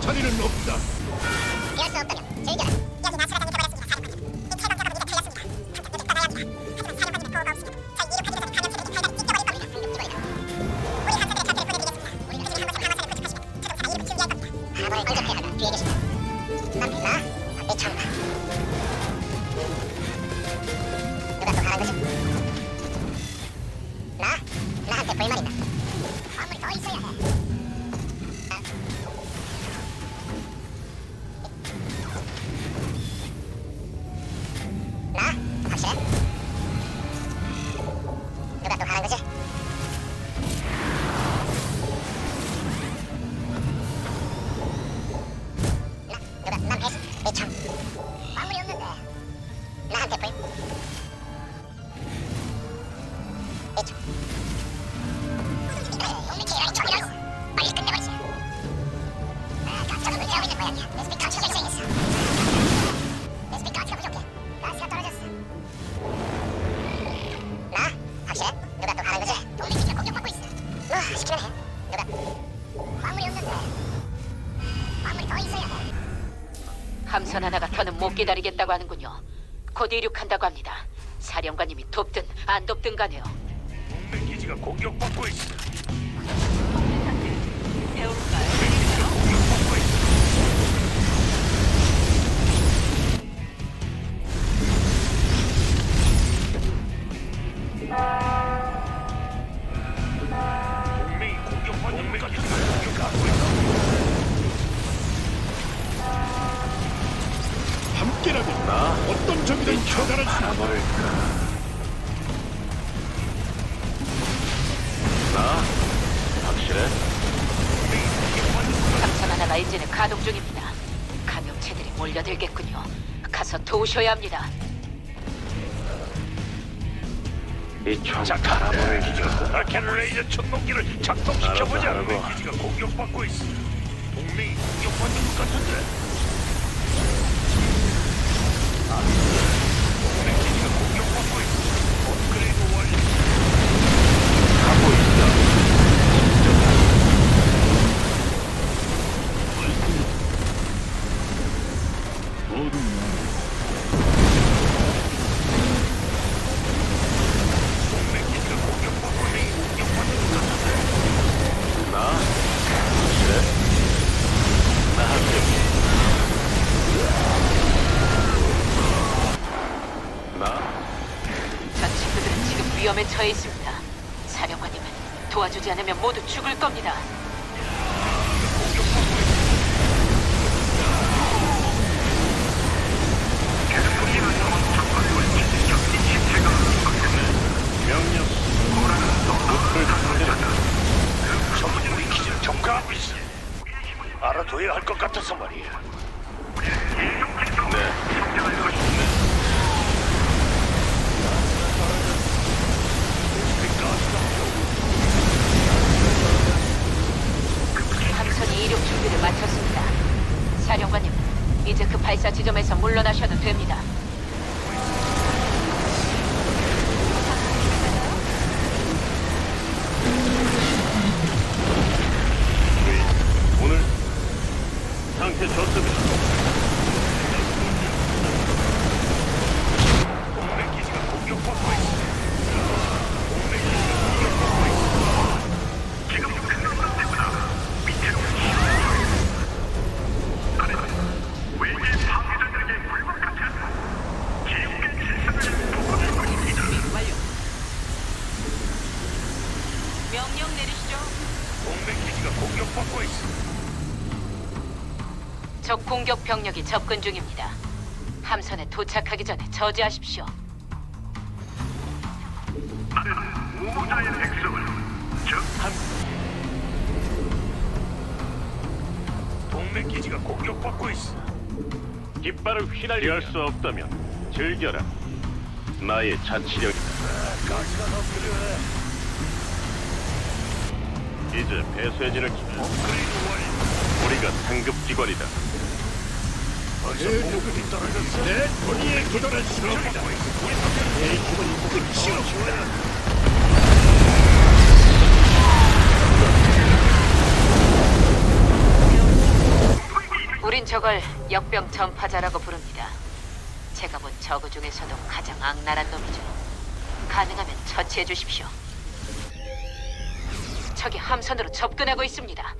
자리는 없다. 피할 수 없다면 즐겨라. 함선 하나가 더는 못 기다리겠다고 하는군요. 곧 이륙한다고 합니다. 사령관님이 돕든 안 돕든 간에요. 동맹 기지가 공격받고 있어. 배울까 함께라면 어떤 적이든 처단할 수 있다. 나? 확실해? 하나가 이제는 가동 중입니다. 감염체들이 몰려들겠군요. 가서 도우셔야 합니다. 이총 바라보를 기지가 아켄 레이저 천동기를 작동시켜보자. 동맹 기지가 공격받고 있어. 동맹이 공격받는 것 같은데. 동맹 않으면 모두 죽을 겁니다. 지점에서 물러나셔도 됩니다. 공격받고 있어. 적 공격 병력이 접근 중입니다. 함선에 도착하기 전에 저지하십시오. 우모자의 백성을 적한 동맹 기지가 공격받고 있어. 깃발을 휘날릴 수 없다면 즐겨라. 나의 자치력. 가스가 더 필요해. 이제 배쇄진을 업그레이드 완료. 우리가 상급 기관이다. 내 보급이 떨어졌어. 내 권위에 도달할 수 없다. 내 기분이 끝이 없다. 저걸 역병 전파자라고 부릅니다. 제가 본 저그 중에서도 가장 악랄한 놈이죠. 가능하면 처치해 주십시오. 적이 함선으로 접근하고 있습니다.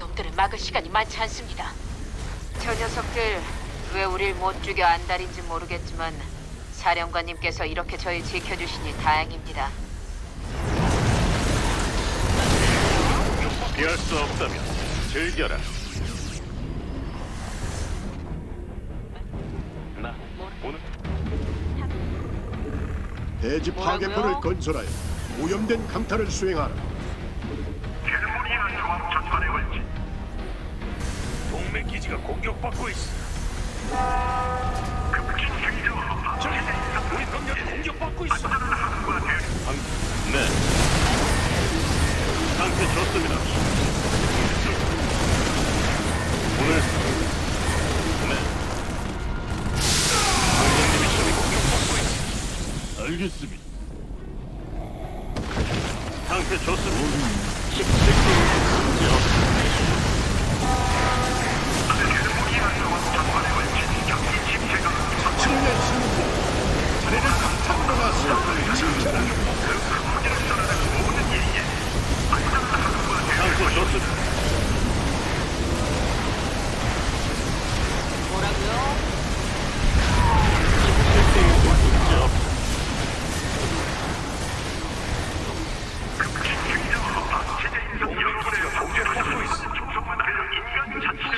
놈들을 막을 시간이 많지 않습니다. 저 녀석들 왜 우릴 못 죽여 안달인지 모르겠지만 사령관님께서 이렇게 저희 지켜주시니 다행입니다. 피할 수 없다면 즐겨라. 나 오늘 대지 뭐라고요? 파괴포를 건설하여 오염된 강타를 수행하라. 동맹 기지가 공격받고 있어. 저기 우리 병력이 공격받고 있어. 네. 상태 좋습니다. 오늘 네. 상대님이 저기 공격받고 있어. 알겠습니다. 상태 좋습니다. 17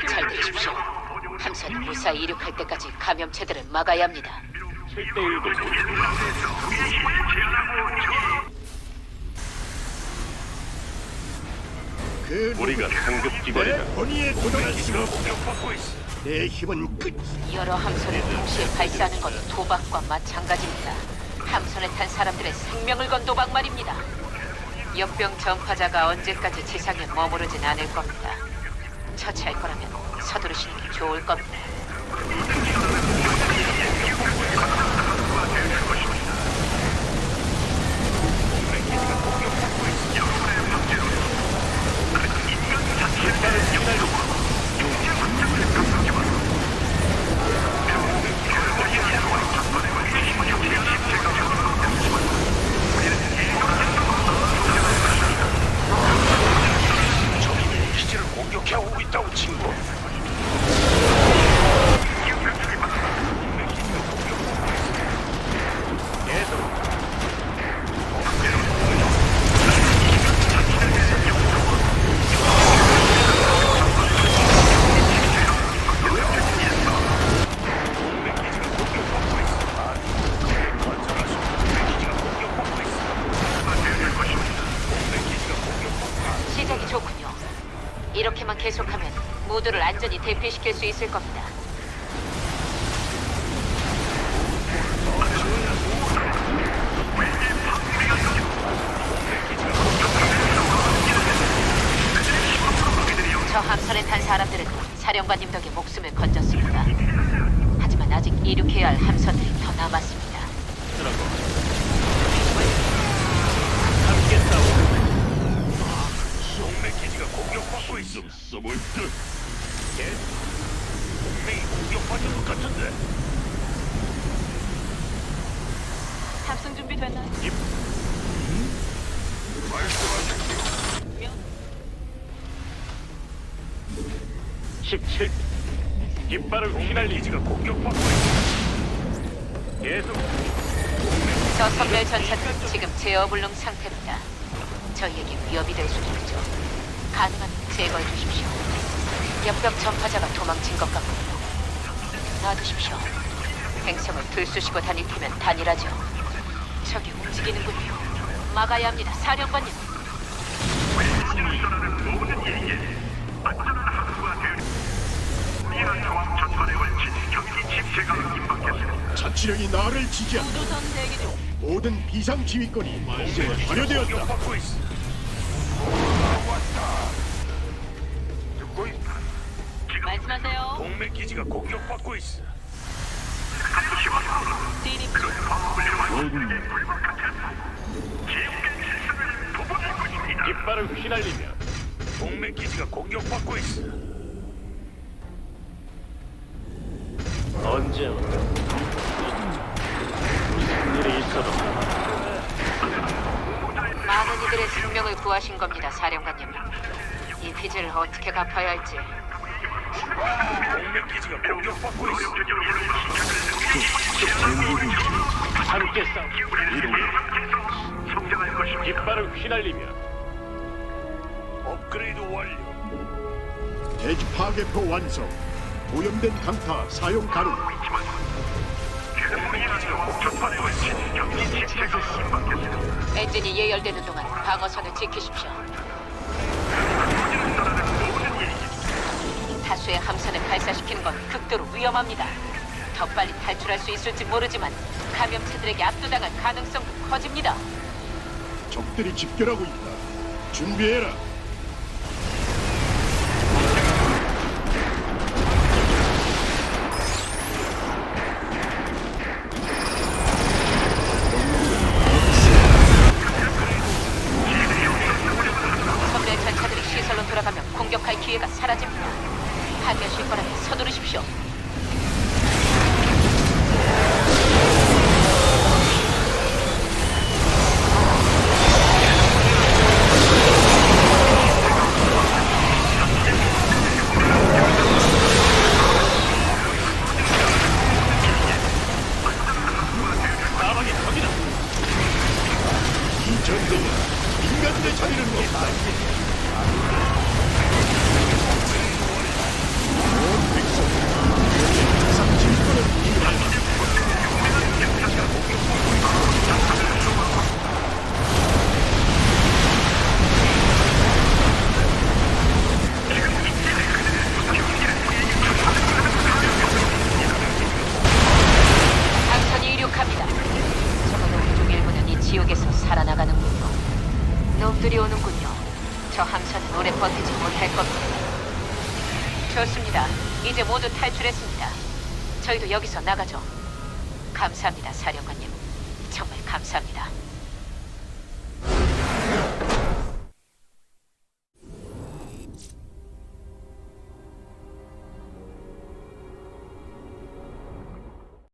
잘 들으십시오. 함선이 무사히 이륙할 때까지 감염체들을 막아야 합니다. 7대1도 그 우리가 상급 내 기관이다. 권위에 도달할 수 기지가 없다. 공격받고 있어. 내 힘은 끝. 여러 함선을 동시에 발사하는 건 도박과 마찬가지입니다. 함선에 탄 사람들의 생명을 건 도박 말입니다. 역병 전파자가 언제까지 지상에 머무르진 않을 겁니다. 처치할 거라면 서두르시는 게 좋을 겁니다. 시작이 좋군요. 이렇게만 계속하면 모두를 안전히 대피시킬 수 있을 겁니다. 저 함선에 탄 사람들은 사령관님 덕에 목숨을 건졌습니다. 하지만 아직 이륙해야 할 함선들이 더 남았습니다. 17. 깃발을 휘날리 기지가 공격받고 있어. 계속 저 선멸 전차는 지금 제어 불능 상태입니다. 저희에게 위협이 될 수도 있죠. 가능하면 제거해 주십시오. 역병 전파자가 도망친 것 같군요. 놔두십시오. 행성을 들쑤시고 다닐 테면 단일하죠. 저기 움직이는군요. 막아야 합니다, 사령관님. 자치령이 나를 지지한다. 모든 비상 지휘권이 이제 발효되었다. 공격받고 있어. 왔다. 듣고 있다. 말씀하세요. 동맹 기지가 공격받고 있어. 깃발을 휘날리며 동맹 기지가 공격받고 있어. 언제 올까? 무슨 일이 있어도 많은 이들의 생명을 구하신 겁니다, 사령관님. 이 빚을 어떻게 갚아야 할지 동맹 기지가 공격받고 있어. 함께 싸우. 깃발을 휘날리며 업그레이드 완료. 대지 파괴포 완성. 오염된 강타 사용 가능. 엔진이 예열되는 동안 방어선을 지키십시오. 다수의 함선을 발사시키는 건 극도로 위험합니다. 더 빨리 탈출할 수 있을지 모르지만 감염체들에게 압도당할 가능성도 커집니다. 적들이 집결하고 있다. 준비해라. 놈들이 오는군요. 저 함선은 오래 버티지 못할 겁니다. 좋습니다. 이제 모두 탈출했습니다. 저희도 여기서 나가죠. 감사합니다, 사령관님. 정말 감사합니다.